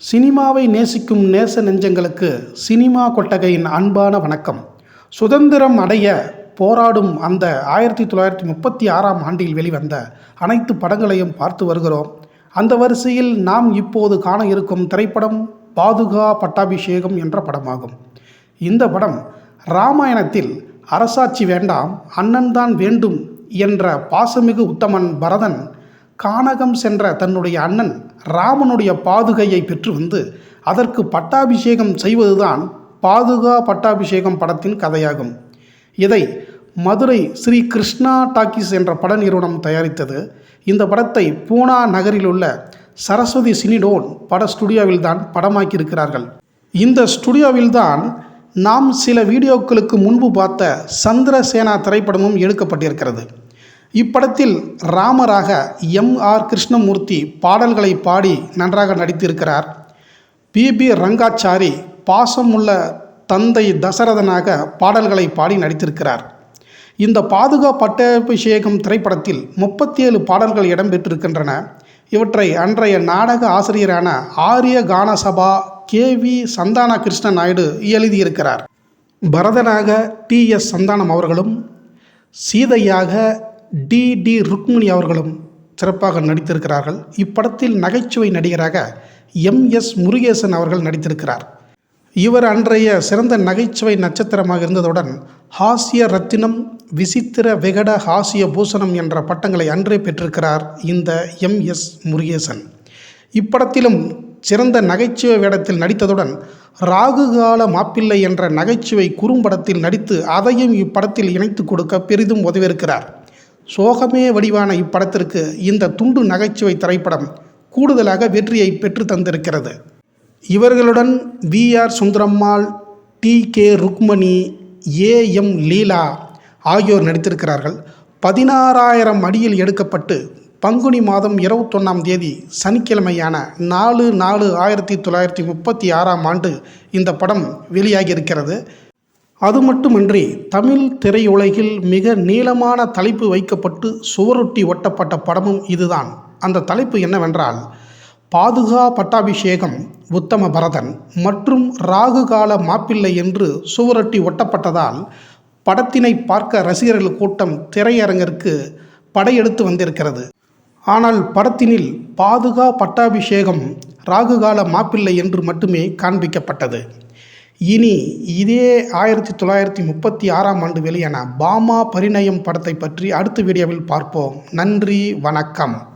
சினிமாவை நேசிக்கும் நேச நெஞ்சங்களுக்கு சினிமா கொட்டகையின் அன்பான வணக்கம். சுதந்திரம் அடைய போராடும் அந்த ஆயிரத்தி தொள்ளாயிரத்தி முப்பத்தி ஆறாம் ஆண்டில் வெளிவந்த அனைத்து படங்களையும் பார்த்து வருகிறோம். அந்த வரிசையில் நாம் இப்போது காண இருக்கும் திரைப்படம் பாதுகா பட்டாபிஷேகம் என்ற படமாகும். இந்த படம் ராமாயணத்தில் அரசாட்சி வேண்டாம் அண்ணன்தான் வேண்டும் என்ற பாசமிகு உத்தமன் பரதன் கானகம் சென்ற தன்னுடைய அண்ணன் ராமனுடைய பாதுகையை பெற்று வந்து அதற்கு பட்டாபிஷேகம் செய்வதுதான் பாதுகா பட்டாபிஷேகம் படத்தின் கதையாகும். இதை மதுரை ஸ்ரீ கிருஷ்ணா டாக்கீஸ் என்ற பட நிறுவனம் தயாரித்தது. இந்த படத்தை பூனா நகரில் உள்ள சரஸ்வதி சினிடோன் பட ஸ்டுடியோவில்தான் படமாக்கியிருக்கிறார்கள். இந்த ஸ்டுடியோவில்தான் நாம் சில வீடியோக்களுக்கு முன்பு பார்த்த சந்திரசேனா திரைப்படமும் எடுக்கப்பட்டிருக்கிறது. இப்படத்தில் ராமராக எம் ஆர் கிருஷ்ணமூர்த்தி பாடல்களை பாடி நன்றாக நடித்திருக்கிறார். பி. பி. ரங்காச்சாரி பாசமுள்ள தந்தை தசரதனாக பாடல்களை பாடி நடித்திருக்கிறார். இந்த பாதுகா பட்டாபிஷேகம் திரைப்படத்தில் முப்பத்தி ஏழு பாடல்கள் இடம்பெற்றிருக்கின்றன. இவற்றை அன்றைய நாடக ஆசிரியரான ஆரிய கானசபா கே. வி. சந்தான கிருஷ்ண நாயுடு எழுதியிருக்கிறார். பரதனாக டி. எஸ். சந்தானம் அவர்களும் சீதையாக டி. டி. ருக்மிணி அவர்களும் சிறப்பாக நடித்திருக்கிறார்கள். இப்படத்தில் நகைச்சுவை நடிகராக எம். எஸ். முருகேசன் அவர்கள் நடித்திருக்கிறார். இவர் அன்றைய சிறந்த நகைச்சுவை நட்சத்திரமாக இருந்ததுடன் ஹாஸ்ய ரத்தினம் விசித்திர வெகட ஹாஸ்ய பூஷணம் என்ற பட்டங்களை அன்றே பெற்றிருக்கிறார் இந்த எம். எஸ். முருகேசன். இப்படத்திலும் சிறந்த நகைச்சுவை வேடத்தில் நடித்ததுடன் ராகுகால மாப்பிள்ளை என்ற நகைச்சுவை குறும்படத்தில் நடித்து அதையும் இப்படத்தில் இணைத்து கொடுக்க பெரிதும் உதவியிருக்கிறார். சோகமே வடிவான இப்படத்திற்கு இந்த துண்டு நகைச்சுவை திரைப்படம் கூடுதலாக வெற்றியை பெற்று தந்திருக்கிறது. இவர்களுடன் V. R. Sundarammal T. K. Rukmani A. M. Leela ஆகியோர் நடித்திருக்கிறார்கள். பதினாறாயிரம் அடியில் எடுக்கப்பட்டு பங்குனி மாதம் இருபத்தொன்னாம் தேதி சனிக்கிழமையான நாலு நாலு ஆயிரத்தி தொள்ளாயிரத்தி முப்பத்தி ஆறாம் ஆண்டு இந்த படம் வெளியாகியிருக்கிறது. அது மட்டுமின்றி தமிழ் திரையுலகில் மிக நீளமான தலைப்பு வைக்கப்பட்டு சுவரொட்டி ஒட்டப்பட்ட படமும் இதுதான். அந்த தலைப்பு என்னவென்றால் பாதுகா பட்டாபிஷேகம் உத்தம பரதன் மற்றும் ராகுகால மாப்பிள்ளை என்று சுவரொட்டி ஒட்டப்பட்டதால் படத்தினை பார்க்க ரசிகர்கள் கூட்டம் திரையரங்கிற்கு படையெடுத்து வந்திருக்கிறது. ஆனால் படத்தினில் பாதுகா பட்டாபிஷேகம் ராகுகால மாப்பிள்ளை என்று மட்டுமே காண்பிக்கப்பட்டது. இனி இதே ஆயிரத்தி தொள்ளாயிரத்தி முப்பத்தி ஆறாம் ஆண்டு வெளியான பாமா பரிணயம் படத்தை பற்றி அடுத்த வீடியோவில் பார்ப்போம். நன்றி வணக்கம்.